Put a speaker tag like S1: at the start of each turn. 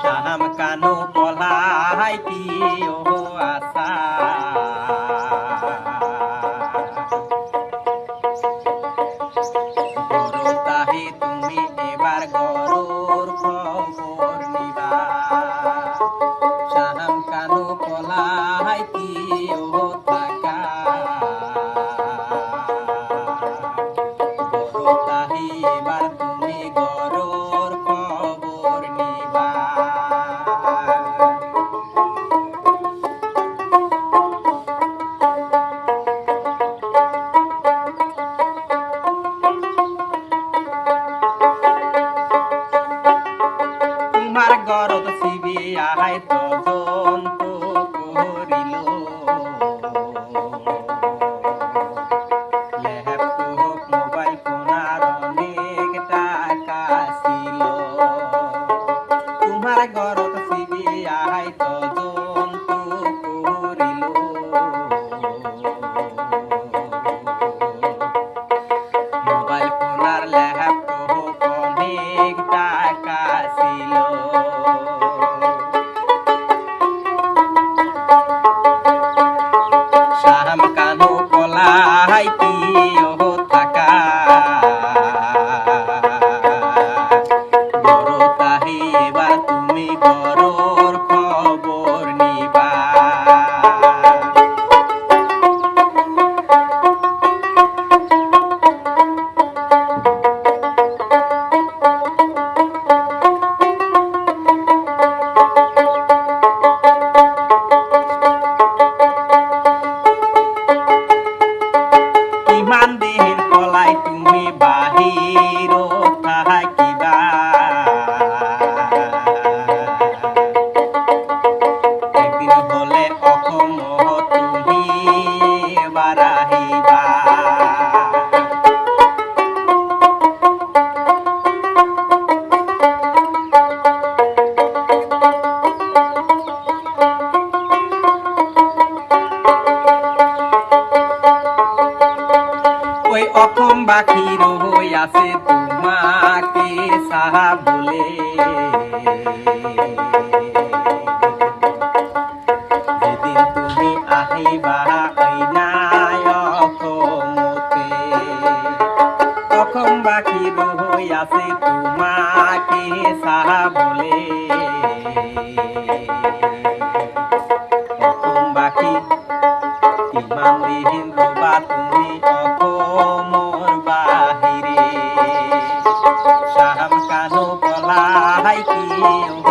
S1: শাহাম কানু পলাই কি ও আশা তুমি এবার গরুর খবর নিবা। কি আহাই তদন্ত করিল। ল্যাপটপ, মোবাইল ফোনার অনেক টাকা ছিল। তোমার গরদ শিবি আহাই তদন্ত করিল। মোবাইল ফোনার ল্যাপটপ টাকা ছিল। ওই অসম বাকির হই আছে তোমাকে সাহা বলে। যেদিন তুমি আহিবা আইনায় অসমতে অসম বাকির হই আছে তোমাকে সাহা বলে। অসম বাকি ইমান দিহীন রবা তুমি কানু পলাই কি